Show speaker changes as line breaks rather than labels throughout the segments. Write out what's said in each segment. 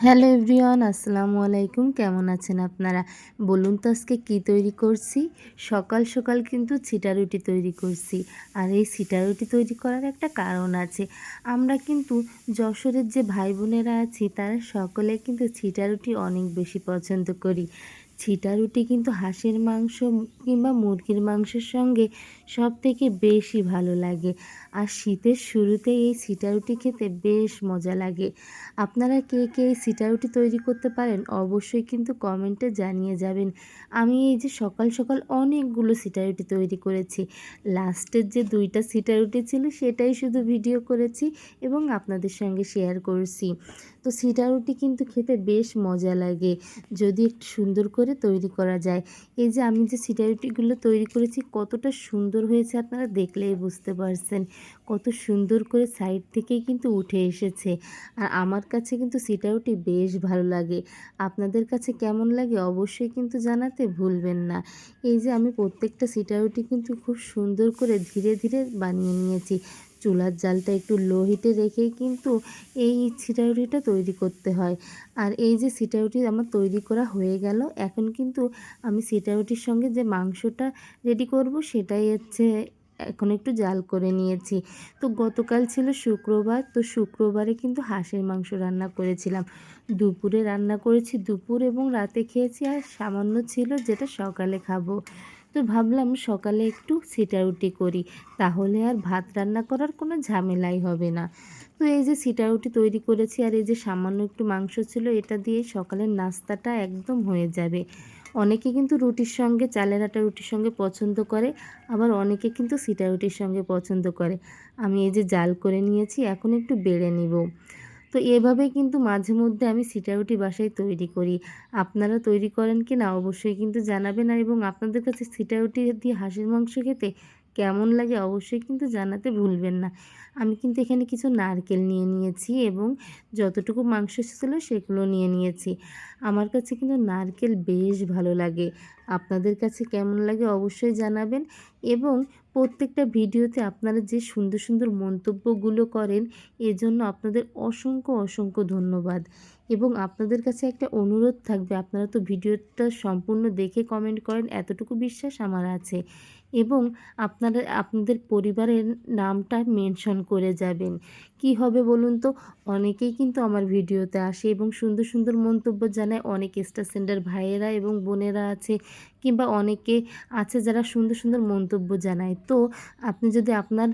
Hello everyone, আসসালামু আলাইকুম। কেমন আছেন আপনারা? বলুন তো আজকে কী তৈরি করছি? সকাল সকাল কিন্তু ছিটা রুটি তৈরি করছি। আর এই ছিটা রুটি তৈরি করার একটা কারণ আছে। আমরা কিন্তু যশোরের যে ভাই বোনেরা আছি, তারা সকলে কিন্তু ছিটা রুটি অনেক বেশি পছন্দ করি। ছিটা রুটি কিন্তু হাঁসের মাংস কিংবা মুরগির মাংসের সঙ্গে সব থেকে বেশি ভালো লাগে। আর শীতের শুরুতে এই ছিটা রুটি খেতে বেশ মজা লাগে। আপনারা কে কে এই ছিটা রুটি তৈরি করতে পারেন অবশ্যই কিন্তু কমেন্টে জানিয়ে যাবেন। আমি এই যে সকাল সকাল অনেকগুলো ছিটা রুটি তৈরি করেছি। লাস্টের যে দুইটা ছিটা রুটি ছিল সেটাই শুধু ভিডিও করেছি এবং আপনাদের সঙ্গে শেয়ার করছি। তো সিটা রুটি কিন্তু খেতে বেশ মজা লাগে। যদি একটু সুন্দর করে তৈরি করা যায়। এই যে আমি যে সিটা রুটিগুলো তৈরি করেছি, কতটা সুন্দর হয়েছে আপনারা দেখলেই বুঝতে পারছেন। কত সুন্দর করে সাইড থেকেই কিন্তু উঠে এসেছে। আর আমার কাছে কিন্তু সিটা রুটি বেশ ভালো লাগে। আপনাদের কাছে কেমন লাগে অবশ্যই কিন্তু জানাতে ভুলবেন না। এই যে আমি প্রত্যেকটা সিটা রুটি কিন্তু খুব সুন্দর করে ধীরে ধীরে বানিয়ে নিয়েছি। চুলার জালটা একটু লো হিটে রেখেই কিন্তু এই ছিটাউটিটা তৈরি করতে হয়। আর এই যে সিটাউটি আমার তৈরি করা হয়ে গেল, এখন কিন্তু আমি সিটাউটির সঙ্গে যে মাংসটা রেডি করব সেটাই হচ্ছে এখন একটু জাল করে নিয়েছি। তো গতকাল ছিল শুক্রবার, তো শুক্রবারে কিন্তু হাঁসের মাংস রান্না করেছিলাম। দুপুরে রান্না করেছি দুপুর এবং রাতে খেয়েছি আর সামান্য ছিল যেটা সকালে খাব। তো ভাবলাম সকালে একটু সিটারুটি করি। তাহলে আর ভাত রান্না করার কোনো ঝামেলাই হবে না। তো এই যে সিটারুটি তৈরি করেছি আর এই যে সামান্য একটু মাংস ছিল, এটা দিয়ে সকালের নাস্তাটা একদম হয়ে যাবে। অনেকে কিন্তু রুটির সঙ্গে, চালের আটা রুটির সঙ্গে পছন্দ করে, আবার অনেকে কিন্তু সিটা রুটির সঙ্গে পছন্দ করে। আমি এই যে জাল করে নিয়েছি, এখন একটু বেড়ে নিব। তো এভাবে কিন্তু মাঝে মধ্যে আমি সিটারুটি বাসায় তৈরি করি। আপনারা তৈরি করেন কি না অবশ্যই কিন্তু জানাবেন। আর এবং আপনাদের কাছে সিটারুটি দিয়ে হাঁসের মাংস খেতে কেমন লাগে অবশ্যই কিন্তু জানাতে ভুলবেন না। আমি কিন্তু এখানে কিছু নারকেল নিয়ে নিয়েছি এবং যতটুকু মাংস ছিল সেগুলো নিয়ে নিয়েছি। আমার কাছে কিন্তু নারকেল বেশ ভালো লাগে। আপনাদের কাছে কেমন লাগে অবশ্যই জানাবেন। এবং প্রত্যেকটা ভিডিওতে আপনারা যে সুন্দর সুন্দর মন্তব্যগুলো করেন, এজন্য আপনাদের অসংখ্য অসংখ্য ধন্যবাদ। এবং আপনাদের কাছে একটা অনুরোধ থাকবে, আপনারা তো ভিডিওটা সম্পূর্ণ দেখে কমেন্ট করেন, এতটুকু বিশ্বাস আমার আছে। এবং আপনারা, আপনাদের পরিবারের নামটা মেনশন করে যাবেন। কি হবে বলুন তো? অনেকেই কিন্তু আমার ভিডিওতে আসে এবং সুন্দর সুন্দর মন্তব্য জানায়। অনেক স্টার সেন্টার ভাইয়েরা এবং বোনেরা আছে কিংবা অনেকে আছে যারা সুন্দর সুন্দর মন্তব্য জানায়। তো আপনি যদি আপনার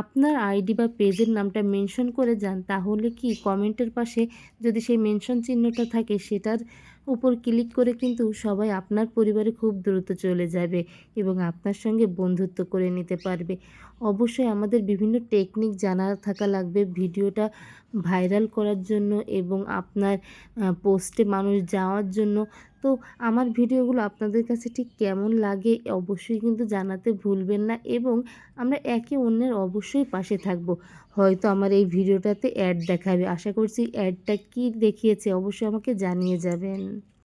আপনার আইডি বা পেজের নামটা মেনশন করে যান, তাহলে কি কমেন্টের পাশে যদি সেই মেনশন চিহ্নটা থাকে, সেটার উপর ক্লিক করে কিন্তু সবাই আপনার পরিবারে খুব দ্রুত চলে যাবে এবং আপনার সঙ্গে বন্ধুত্ব করে নিতে পারবে। অবশ্যই আমাদের বিভিন্ন টেকনিক জানা থাকা লাগবে ভিডিওটা ভাইরাল করার জন্য এবং আপনার পোস্টে মানুষ যাওয়ার জন্য তো আমার ভিডিওগুলো আপনাদের কাছে ঠিক কেমন লাগে অবশ্যই কিন্তু জানাতে ভুলবেন না এবং আমরা একে অন্যের অবশ্যই পাশে থাকব। হয়তো আমার এই ভিডিওটাতে অ্যাড দেখাবে। আশা করছি অ্যাডটা কি দেখিয়েছে অবশ্যই আমাকে জানিয়ে যাবেন।